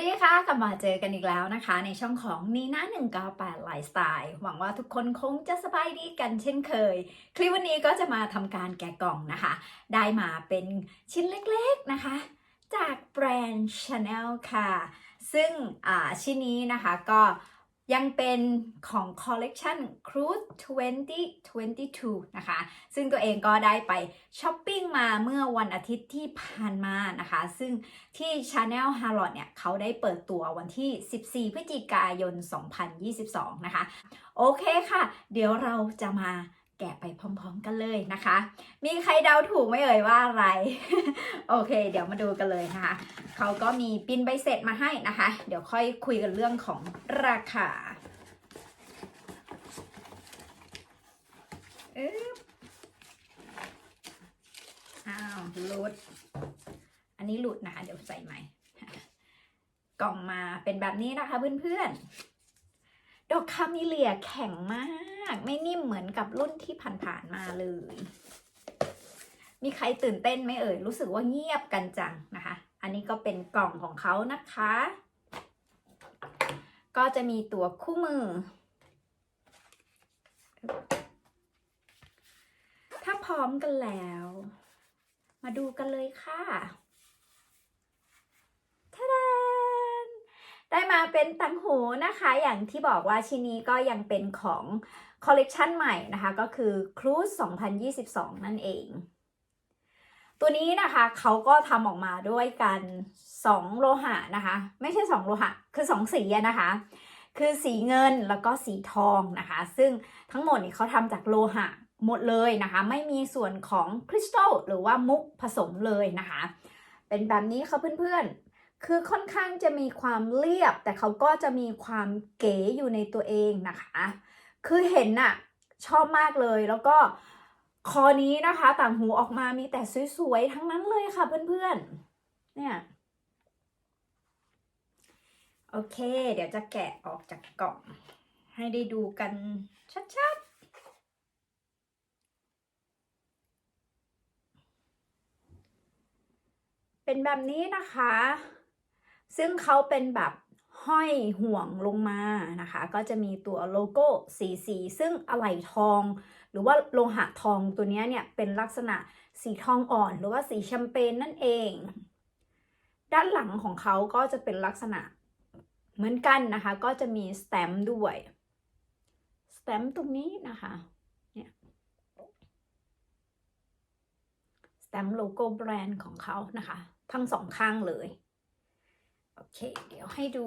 ดีค่ะ กลับมาเจอกันอีกแล้วนะคะ ในช่องของนีน่า198ไลฟ์สไตล์หวังว่าทุกคนคงจะสบายดีกันเช่นเคย คลิปวันนี้ก็จะมาทำการแกะกล่องนะคะ ได้มาเป็นชิ้นเล็กๆนะคะ จากแบรนด์ Chanel ค่ะ ซึ่งอ่าชิ้นนี้นะคะก็ ยังเป็นของคอลเลกชัน Cruise 2022 นะคะ ซึ่งตัวเองก็ได้ไปช้อปปิ้งมาเมื่อวันอาทิตย์ที่ผ่านมานะคะ ซึ่งที่ Chanel Harlot เนี่ยเขาได้เปิดตัววันที่ 14 พฤศจิกายน 2022 นะคะ โอเคค่ะ เดี๋ยวเราจะมาแกะไปพร้อม ๆ กันเลยนะคะ มีใครเดาถูกไหมเอ่ยว่าอะไร โอเค เดี๋ยวมาดูกันเลยนะคะ เขาก็มีปินใบเสร็จมาให้นะคะ เดี๋ยวค่อยคุยกันเรื่องของราคาอึ๊บอ้าว หลุด อันนี้หลุดนะคะ เดี๋ยวใส่ใหม่ กล่องมาเป็นแบบนี้นะคะเพื่อนๆ ดอกคามิเลียแข็งมาก ไม่นิ่มเหมือนกับรุ่นที่ผ่านๆมาเลย มีใครตื่นเต้นไหมเอ่ย รู้สึกว่าเงียบกันจังนะคะ อันนี้ก็เป็นกล่องของเขานะคะ ก็จะมีตัวคู่มือถ้าพร้อมกันแล้ว มาดูกันเลยค่ะทะดานได้มาเป็นตังหูนะคะ อย่างที่บอกว่าชิ้นนี้ก็ยังเป็นของคอลเลกชันใหม่นะคะ ก็คือ Cruise 2022 นั่นเองตัวนี้นะคะเขาก็ทำออกมาด้วยกัน2โลหะนะคะ ไม่ใช่ 2 โลหะ คือ 2 สีนะคะ คือสีเงินแล้วก็สีทองนะคะ ซึ่งทั้งหมดนี่เขาทำจากโลหะ หมดเลยนะคะ ไม่มีส่วนของคริสตัลหรือว่ามุกผสมเลยนะคะ เป็นแบบนี้ค่ะเพื่อนๆ คือค่อนข้างจะมีความเรียบ แต่เขาก็จะมีความเก๋อยู่ในตัวเองนะคะ คือเห็นน่ะชอบมากเลยแล้วก็คอนี้นะคะ ต่างหูออกมามีแต่สวยๆ ทั้งนั้นเลยค่ะเพื่อนๆ เนี่ย โอเค เดี๋ยวจะแกะออกจากกล่อง ให้ได้ดูกันชัดๆ เป็นแบบนี้นะคะ ซึ่งเขาเป็นแบบห้อยห่วงลงมานะคะ ก็จะมีตัวโลโก้สีสีซึ่งอะไหล่ทอง หรือว่าโลหะทองตัวนี้เนี่ยเป็นลักษณะสีทองอ่อน หรือว่าสีแชมเปญนั่นเอง ด้านหลังของเขาก็จะเป็นลักษณะเหมือนกันนะคะ ก็จะมีสแตมป์ด้วยสแตมป์ตรงนี้นะคะเนี่ยสแตมป์โลโก้แบรนด์ของเขานะคะ ทั้งสองข้างเลย โอเค เดี๋ยวให้ดู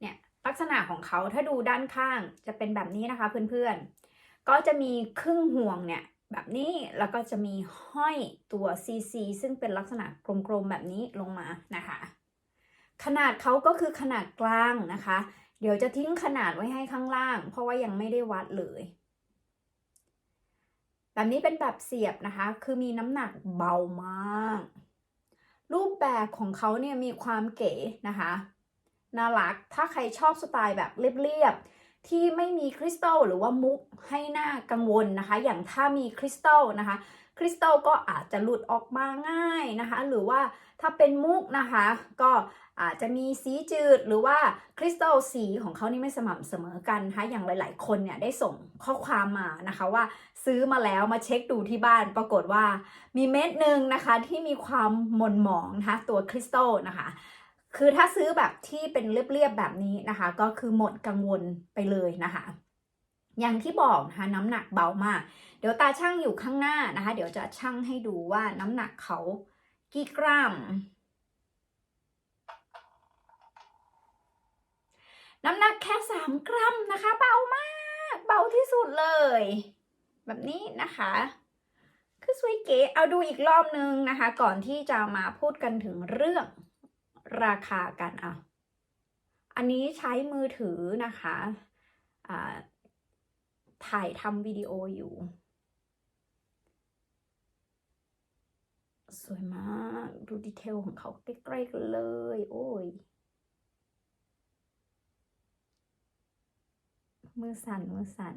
เนี่ยลักษณะของเขาถ้าดูด้านข้างจะเป็นแบบนี้นะคะเพื่อนๆ ก็จะมีครึ่งห่วงเนี่ยแบบนี้แล้วก็จะมีห้อยตัว CC ซึ่งเป็นลักษณะกลมๆแบบนี้ลงมานะคะ ขนาดเขาก็คือขนาดกลางนะคะ เดี๋ยวจะทิ้งขนาดไว้ให้ข้างล่าง เพราะว่ายังไม่ได้วัดเลย แบบนี้เป็นแบบเสียบนะคะ คือมีน้ำหนักเบามาก รูปแบบของเขาเนี่ยมีความเก๋นะคะ น่ารัก ถ้าใครชอบสไตล์แบบเรียบๆ ที่ไม่มีคริสตัลหรือว่ามุกให้หน้ากังวลนะคะ อย่างถ้ามีคริสตัลนะคะ คริสตัลก็อาจจะหลุดออกมาง่ายนะคะ หรือว่าถ้าเป็นมุกนะคะ ก็ อาจจะมีสีจืดหรือว่าคริสตัลสีของเขานี่ไม่สม่ำเสมอกันนะคะอย่างหลาย ๆ คนเนี่ยได้ส่งข้อความมานะคะว่าซื้อมาแล้วมาเช็คดูที่บ้าน ปรากฏว่ามีเม็ดหนึ่งนะคะที่มีความหม่นหมองนะคะตัวคริสตัลนะคะคือถ้าซื้อแบบที่เป็นเรียบๆแบบนี้นะคะ ก็คือหมดกังวลไปเลยนะคะ อย่างที่บอกนะคะน้ำหนักเบามาก เดี๋ยวตาช่างอยู่ข้างหน้านะคะ เดี๋ยวจะช่างให้ดูว่าน้ำหนักเขากี่กรัม น้ำหนักแค่ 3 กรัมนะคะ เบามาก เบาที่สุดเลย แบบนี้นะคะ คือสวยเก๋เอาดูอีกรอบนึงนะคะ ก่อนที่จะมาพูดกันถึงเรื่องราคากันอะอันนี้ใช้มือถือนะคะถ่ายทำวิดีโออยู่ สวยมาก ดูดีเทลของเขาใกล้ๆกันเลย โอ้ย มือสั่นมือสั่น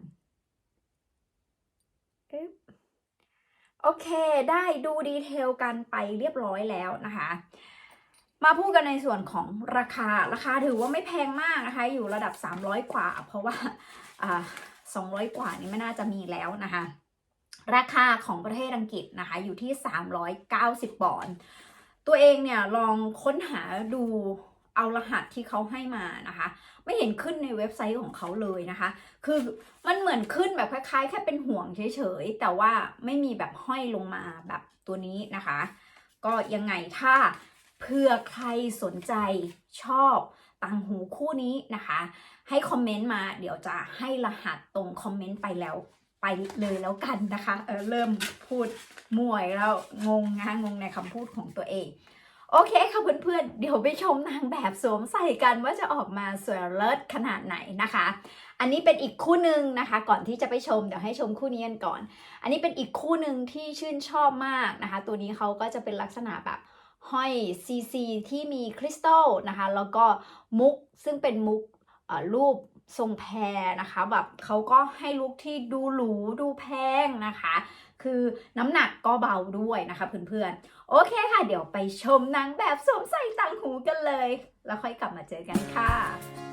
อึ๊บโอเค ได้ดูดีเทลกันไปเรียบร้อยแล้วนะคะ มาพูดกันในส่วนของราคา ราคาถือว่าไม่แพงมากนะคะ อยู่ระดับ 300 กว่า เพราะว่าอ่า200 กว่านี่ไม่น่าจะมีแล้วนะคะ ราคาของประเทศอังกฤษนะคะ อยู่ที่ 390 ปอนด์ ตัวเองเนี่ยลองค้นหาดู เอารหัสที่เขาให้มานะคะ ไม่เห็นขึ้นในเว็บไซต์ของเขาเลยนะคะ คือมันเหมือนขึ้นแบบคล้ายๆ แค่เป็นห่วงเฉยๆ แต่ว่าไม่มีแบบห้อยลงมาแบบตัวนี้นะคะ ก็ยังไงถ้าเผื่อใครสนใจชอบต่างหูคู่นี้นะคะ ให้คอมเมนต์มาเดี๋ยวจะให้รหัสตรงคอมเมนต์ไปแล้วไปเลยแล้วกันนะคะเออเริ่มพูดมวยแล้วงงนะงงในคำพูดของตัวเอง โอเคค่ะเพื่อนๆ เดี๋ยวไปชมนางแบบสวมใส่กันว่าจะออกมาสวยเลิศขนาดไหนนะคะ อันนี้เป็นอีกคู่หนึ่งนะคะ ก่อนที่จะไปชมเดี๋ยวให้ชมคู่นี้กันก่อน อันนี้เป็นอีกคู่หนึ่งที่ชื่นชอบมากนะคะ ตัวนี้เขาก็จะเป็นลักษณะแบบห้อยซีซีที่มีคริสตัลนะคะ แล้วก็มุกซึ่งเป็นมุกรูปทรงแพรนะคะ แบบเขาก็ให้ลุคที่ดูหรูดูแพงนะคะ คือน้ำหนักก็เบาด้วยนะคะเพื่อนๆ โอเคค่ะ เดี๋ยวไปชมนางแบบสวมใส่ต่างหูกันเลย แล้วค่อยกลับมาเจอกันค่ะ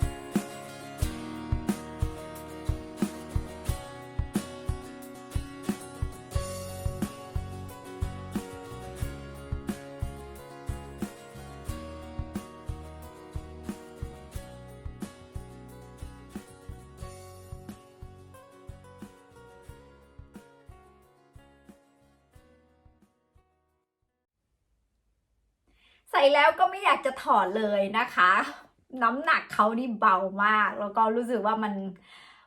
ส่แล้วก็ไม่อยากจะถอดเลยนะคะ น้ำหนักเขานี่เบามาก แล้วก็รู้สึกว่ามัน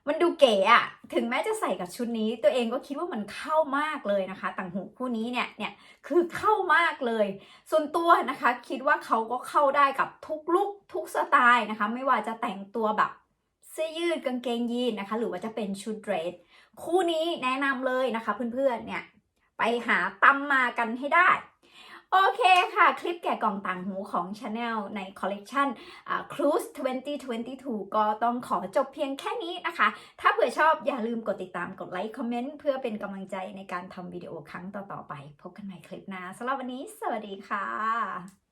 มันดูเก๋อะถึงแม้จะใส่กับชุดนี้ ตัวเองก็คิดว่ามันเข้ามากเลยนะคะ ต่างหูคู่นี้เนี่ยเนี่ยคือเข้ามากเลย ส่วนตัวนะคะ คิดว่าเขาก็เข้าได้กับทุกลุคทุกสไตล์นะคะ ไม่ว่าจะแต่งตัวแบบเสื้อยืดกางเกงยีนนะคะ หรือว่าจะเป็นชุดเดรสคู่นี้แนะนำเลยนะคะ เพื่อนๆเนี่ยไปหาตำมากันให้ได้ โอเคค่ะ คลิปแกะกล่องต่างหูของ Chanel ในคอลเลกชัน Cruise 2022 ก็ต้องขอจบเพียงแค่นี้นะคะ ถ้าเผื่อชอบอย่าลืมกดติดตามกดไลค์คอมเมนต์เพื่อเป็นกำลังใจในการทำวิดีโอครั้งต่อ ๆ ไป พบกันใหม่คลิปหน้าสำหรับวันนี้ สวัสดีค่ะ